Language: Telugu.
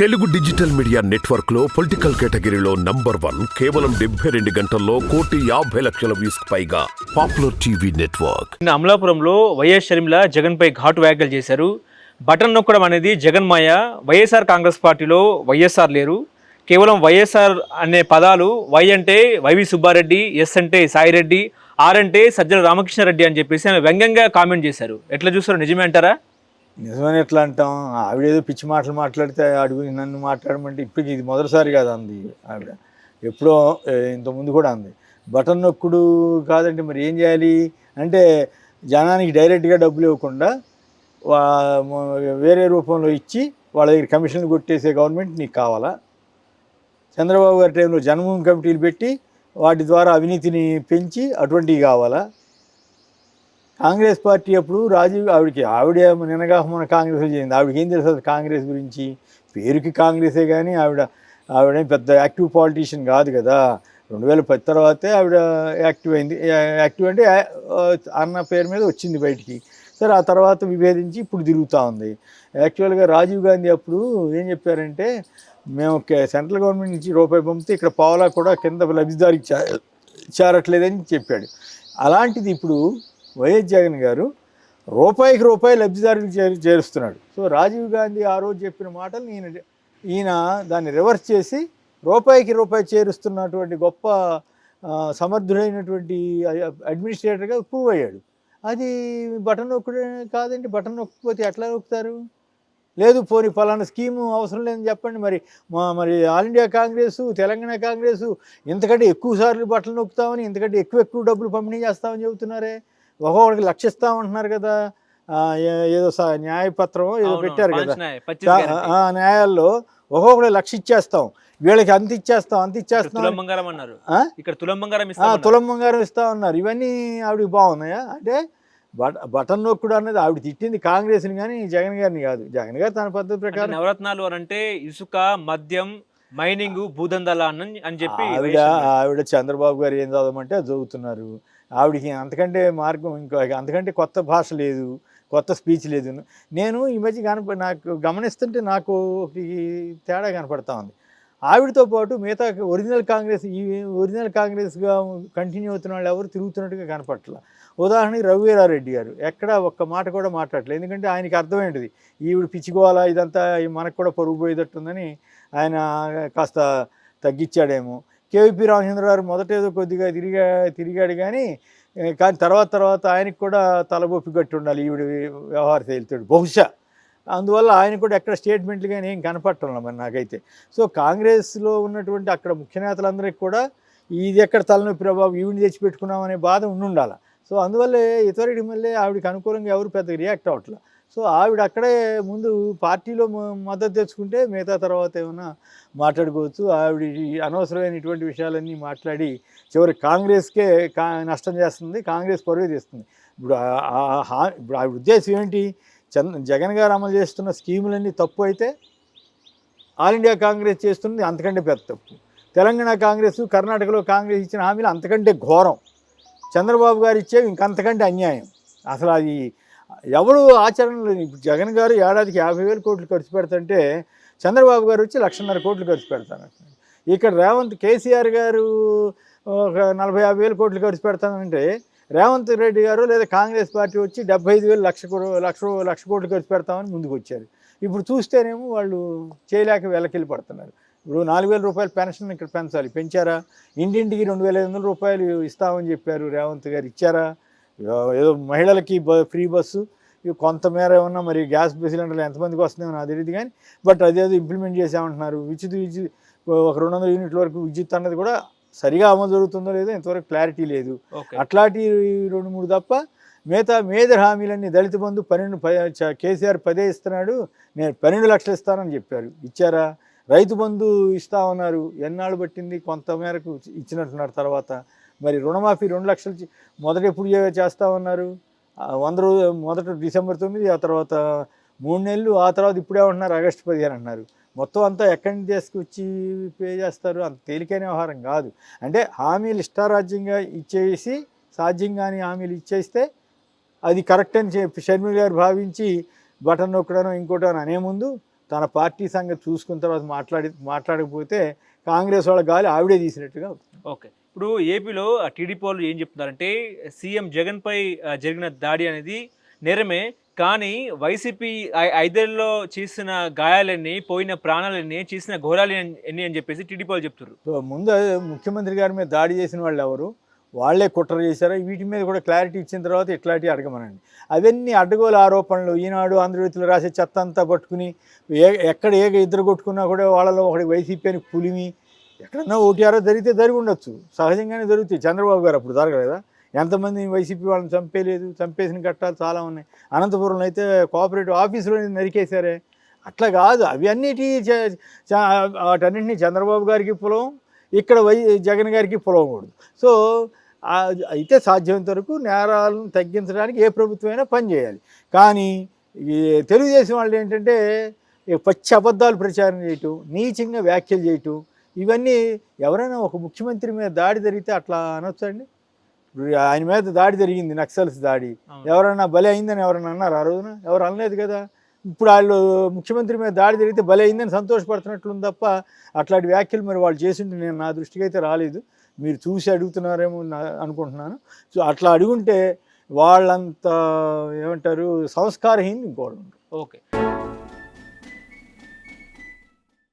తెలుగు డిజిటల్ మీడియా నెట్వర్క్లో పొలిటికల్ కేటగిరీలో నంబర్ వన్ కేవలం డెబ్బై రెండు గంటల్లో కోటి యాభై లక్షల వ్యూస్ పైగా పాపులర్ టీవీ నెట్వర్క్. అమలాపురంలో వైఎస్ షర్మిల జగన్పై ఘాటు వ్యాఖ్యలు చేశారు. బటన్ నొక్కడం అనేది జగన్మాయ వైఎస్ఆర్ కాంగ్రెస్ పార్టీలో వైఎస్ఆర్ లేరు. కేవలం వైఎస్ఆర్ అనే పదాలు వై అంటే వైవి సుబ్బారెడ్డి ఎస్ అంటే సాయిరెడ్డి ఆర్ అంటే సజ్జల రామకృష్ణారెడ్డి అని చెప్పేసి ఆమె వ్యంగ్యంగా కామెంట్ చేశారు. ఎట్లా చూస్తారు? నిజమే అంటారా? నిజమని ఎట్లా అంటాం? ఆవిడేదో పిచ్చి మాటలు మాట్లాడితే అడుగు నన్ను మాట్లాడమంటే ఇప్పటికి ఇది మొదటిసారి కాదు అంది ఆవిడ. ఎప్పుడో ఇంతకుముందు కూడా అంది. బటన్ నొక్కుడు కాదంటే మరి ఏం చేయాలి? అంటే జనానికి డైరెక్ట్గా డబ్బులు ఇవ్వకుండా వా వేరే రూపంలో ఇచ్చి వాళ్ళ దగ్గర కమిషన్లు కొట్టేసే గవర్నమెంట్ నీకు కావాలా? చంద్రబాబు గారి టైంలో జన్మభూమి కమిటీలు పెట్టి వాటి ద్వారా అవినీతిని పెంచి అటువంటివి కావాలా? కాంగ్రెస్ పార్టీ అప్పుడు రాజీవ్ ఆవిడకి ఆవిడ నినగా మన కాంగ్రెస్ చేసింది ఆవిడకి ఏం తెలుసు కాంగ్రెస్ గురించి? పేరుకి కాంగ్రెసే కానీ ఆవిడ ఆవిడ పెద్ద యాక్టివ్ పాలిటీషియన్ కాదు కదా. రెండు వేల పది తర్వాతే ఆవిడ యాక్టివ్ అయింది. యాక్టివ్ అంటే అన్న పేరు మీద వచ్చింది బయటికి. సరే ఆ తర్వాత విభేదించి ఇప్పుడు తిరుగుతూ ఉంది. యాక్చువల్గా రాజీవ్ గాంధీ అప్పుడు ఏం చెప్పారంటే మేము సెంట్రల్ గవర్నమెంట్ నుంచి రూపాయి పంపితే ఇక్కడ పావలా కూడా కింద లబ్ధిదారికి చే చేరట్లేదని చెప్పాడు. అలాంటిది ఇప్పుడు వైఎస్ జగన్ గారు రూపాయికి రూపాయి లబ్ధిదారులకు చేరు చేరుస్తున్నాడు. సో రాజీవ్ గాంధీ ఆ రోజు చెప్పిన మాటలు ఈయన ఈయన దాన్ని రివర్స్ చేసి రూపాయికి రూపాయి చేరుస్తున్నటువంటి గొప్ప సమర్థుడైనటువంటి అడ్మినిస్ట్రేటర్గా ప్రూవ్ అయ్యాడు. అది బటన్ నొక్కుడే కాదండి బటన్ నొక్కకపోతే ఎట్లా నొక్కుతారు? లేదు పోనీ ఫలానా స్కీము అవసరం లేదని చెప్పండి. మరి మా మరి all India Congress Telangana Congress ఇంతకంటే ఎక్కువ సార్లు బట్టలు నొక్కుతామని ఇంతకంటే ఎక్కువ ఎక్కువ డబ్బులు పంపిణీ చేస్తామని చెబుతున్నారే? ఒక్కొక్కడికి లక్షిస్తామంటున్నారు కదా. ఆ, ఏ- ఏదో న్యాయపత్రం ఏదో పెట్టారు కదా. న్యాయాల్లో ఒక్కొక్కటి లక్ష ఇచ్చేస్తాం. వీళ్ళకి అంత ఇచ్చేస్తాం అంత ఇచ్చేస్తాం తులం బంగారం అన్నారు? ఇక్కడ తులం బంగారం తులం బంగారం ఇస్తా ఉన్నారు. ఇవన్నీ ఆవిడకి బాగున్నాయా? అంటే బట బటన్ నొక్కుడు అన్నది ఆవిడ తిట్టింది కాంగ్రెస్ని కానీ జగన్ గారిని కాదు. జగన్ గారు తన పద్ధతి ప్రకారం నవరత్నాలు అని అంటే ఇసుక మద్యం మైనింగ్ భూదందాల అని అని చెప్పి ఆవిడ. ఆవిడ చంద్రబాబు గారు ఏం చదవమంటే అది చదువుతున్నారు. ఆవిడకి అంతకంటే మార్గం ఇంకో అంతకంటే కొత్త భాష లేదు కొత్త స్పీచ్ లేదు. నేను ఈ మధ్య కనప నాకు గమనిస్తుంటే నాకు ఒక తేడా కనపడతా ఉంది. ఆవిడతో పాటు మిగతా ఒరిజినల్ కాంగ్రెస్ ఈ ఒరిజినల్ కాంగ్రెస్గా కంటిన్యూ అవుతున్న వాళ్ళు ఎవరు తిరుగుతున్నట్టుగా కనపట్ల ఉదాహరణకి రఘువీరారెడ్డి గారు ఎక్కడ ఒక్క మాట కూడా మాట్లాడలేదు ఎందుకంటే ఆయనకి అర్థమైంది ఈవిడ పిచ్చికోవాలా ఇదంతా మనకు కూడా పరుగు పోయేటట్టుందని ఆయన కాస్త తగ్గించాడేమో కేవీపీ రామచంద్ర గారు మొదట ఏదో కొద్దిగా తిరిగా తిరిగాడు కానీ కానీ తర్వాత తర్వాత ఆయనకు కూడా తలబొప్పి గట్టి ఉండాలి ఈవిడ వ్యవహార శైలితోడు బహుశా అందువల్ల ఆయన కూడా ఎక్కడ స్టేట్మెంట్లు కానీ ఏం కనపట్టడం మరి నాకైతే. సో కాంగ్రెస్లో ఉన్నటువంటి అక్కడ ముఖ్య నేతలందరికీ కూడా ఇది ఎక్కడ తలనొప్పి ప్రభావం ఈవిని తెచ్చిపెట్టుకున్నామనే బాధ బాధ ఉండుండాలి. సో అందువల్లే ఇతరుడి మళ్ళీ ఆవిడకి అనుకూలంగా ఎవరు పెద్ద రియాక్ట్ అవ్వట్లేదు సో ఆవిడ అక్కడే ముందు పార్టీలో మద్దతు తెచ్చుకుంటే మిగతా తర్వాత ఏమైనా మాట్లాడుకోవచ్చు. ఆవిడ ఈ అనవసరమైనటువంటి విషయాలన్నీ మాట్లాడి చివరి కాంగ్రెస్కే కా నష్టం చేస్తుంది కాంగ్రెస్ పరువు తీస్తుంది. ఇప్పుడు ఇప్పుడు ఆవిడ ఉద్దేశం ఏంటి? చంద్ర జగన్ గారు అమలు చేస్తున్న స్కీములన్నీ తప్పు అయితే ఆల్ ఇండియా కాంగ్రెస్ చేస్తున్నది అంతకంటే పెద్ద తప్పు. తెలంగాణ కాంగ్రెస్ కర్ణాటకలో కాంగ్రెస్ ఇచ్చిన హామీలు అంతకంటే ఘోరం. చంద్రబాబు గారు ఇచ్చేవి ఇంకంతకంటే అన్యాయం. అసలు అది ఎవరు ఆచరణలో ఇప్పుడు జగన్ గారు ఏడాదికి యాభై వేల కోట్లు ఖర్చు పెడతంటే చంద్రబాబు గారు వచ్చి లక్షన్నర కోట్లు ఖర్చు పెడతాను ఇక్కడ రేవంత్ కేసీఆర్ గారు ఒక నలభై యాభై వేల కోట్లు ఖర్చు పెడతానంటే రేవంత్ రెడ్డి గారు లేదా కాంగ్రెస్ పార్టీ వచ్చి డెబ్బై ఐదు వేలు లక్ష కో- లక్ష లక్ష కోట్లు ఖర్చు పెడతామని ముందుకు వచ్చారు ఇప్పుడు చూస్తేనేమో వాళ్ళు చేయలేక వెలకిల్లి పడుతున్నారు. ఇప్పుడు నాలుగు వేల రూపాయల పెన్షన్ ఇక్కడ పెంచాలి. పెంచారా? ఇంటింటికి రెండు వేల ఐదు వందల రూపాయలు ఇస్తామని చెప్పారు రేవంత్ గారు. ఇచ్చారా? ఏదో మహిళలకి బ- ఫ్రీ బస్సు కొంతమేర ఏమన్నా మరి గ్యాస్ సిలిండర్లు ఎంతమందికి వస్తుందో నాకు తెలియదు కానీ బట్ అదేదో ఇంప్లిమెంట్ చేసామంటున్నారు విద్యుత్ విద్యుత్ ఒక రెండు వందల యూనిట్ల వరకు విద్యుత్ అన్నది కూడా సరిగా అమలు జరుగుతుందో లేదో ఇంతవరకు క్లారిటీ లేదు. అట్లాంటి రెండు మూడు తప్ప మిగతా మేజర్ హామీలన్నీ దళిత బంధు పన్నెండు కేసీఆర్ పదే ఇస్తున్నాడు నేను పన్నెండు లక్షలు ఇస్తానని చెప్పారు. ఇచ్చారా? రైతు బంధు ఇస్తా ఉన్నారు. ఎన్నాళ్ళు పట్టింది? కొంత మేరకు ఇచ్చినట్టున్నారు తర్వాత. మరి రుణమాఫీ రెండు లక్షలు మొదట ఎప్పుడు చే- చేస్తా ఉన్నారు? వంద రోజు మొదట డిసెంబర్ తొమ్మిది ఆ తర్వాత మూడు నెలలు ఆ తర్వాత ఇప్పుడే ఉంటున్నారు ఆగస్టు పదిహేను అన్నారు మొత్తం అంతా ఎక్కడి నుంచి తీసుకొచ్చి పే చేస్తారు? అంత తేలికైన వ్యవహారం కాదు. అంటే హామీలు ఇష్టారాజ్యంగా ఇచ్చేసి సాధ్యం కాని హామీలు ఇచ్చేస్తే అది కరెక్ట్ అని చెప్పి షర్మిల గారు భావించి బటన్ నొక్కడనో ఇంకోటో అనే ముందు తన పార్టీ సంగతి చూసుకున్న తర్వాత మాట్లాడి మాట్లాడకపోతే కాంగ్రెస్ వాళ్ళ గాలి ఆవిడే తీసినట్టుగా అవుతుంది. ఓకే. ఇప్పుడు ఏపీలో టీడీపీ వాళ్ళు ఏం చెప్తున్నారంటే సీఎం జగన్పై జరిగిన దాడి అనేది నేరమే కానీ వైసీపీ ఐ- ఐదేళ్ళలో చేసిన గాయాలన్నీ పోయిన ప్రాణాలన్నీ చేసిన ఘోరాలు ఎన్ని అని చెప్పేసి టీడీపీ వాళ్ళు చెప్తున్నారు ముందు ముఖ్యమంత్రి గారి మీద దాడి చేసిన వాళ్ళు ఎవరు? వాళ్ళే కుట్ర చేశారు? వీటి మీద కూడా క్లారిటీ ఇచ్చిన తర్వాత ఇట్లాంటివి అడగమనండి. అవన్నీ అడ్డగోలు ఆరోపణలు ఈనాడు ఆంధ్రజ్యోతిలో రాసే చెత్త అంతా పట్టుకుని ఏ ఎక్కడ ఏ ఇద్దరు కొట్టుకున్నా కూడా వాళ్ళలో ఒకటి వైసీపీ అని పులిమి ఎక్కడన్నా ఓటీఆర్ఓ జరిగితే జరిగి ఉండొచ్చు సహజంగానే జరుగుతాయి. చంద్రబాబు గారు అప్పుడు జరగలేదా? ఎంతమంది వైసీపీ వాళ్ళని చంపేయలేదు చంపేసిన ఘట్టాలు చాలా ఉన్నాయి. అనంతపురంలో అయితే కోఆపరేటివ్ ఆఫీసులో నరికేశారే. అట్లా కాదు. అవన్నిటి చ- వాటన్నింటినీ చంద్రబాబు గారికి పొలం ఇక్కడ వై జగన్ గారికి పొలవకూడదు. సో అయితే సాధ్యమైనంత వరకు నేరాలను తగ్గించడానికి ఏ ప్రభుత్వమైనా పనిచేయాలి కానీ ఈ తెలుగుదేశం వాళ్ళు ఏంటంటే పచ్చి అబద్ధాలు ప్రచారం చేయటం నీచంగా వ్యాఖ్యలు చేయటం ఇవన్నీ ఎవరైనా ఒక ముఖ్యమంత్రి మీద దాడి జరిగితే అట్లా అనొచ్చండి ఆయన మీద దాడి జరిగింది నక్సల్స్ దాడి. ఎవరైనా బలి అయిందని ఎవరైనా అన్నారు ఆ రోజున? ఎవరు అనలేదు కదా? ఇప్పుడు వాళ్ళు ముఖ్యమంత్రి మీద దాడి జరిగితే బలి అయిందని సంతోషపడుతున్నట్లుంది తప్ప అట్లాంటి వ్యాఖ్యలు మరి వాళ్ళు చేసింటే నేను నా దృష్టికి అయితే రాలేదు. మీరు చూసి అడుగుతున్నారేమో అనుకుంటున్నాను. సో అట్లా అడుగుంటే వాళ్ళంత ఏమంటారు సంస్కారహీన ఇంకోళ్ళు. ఓకే.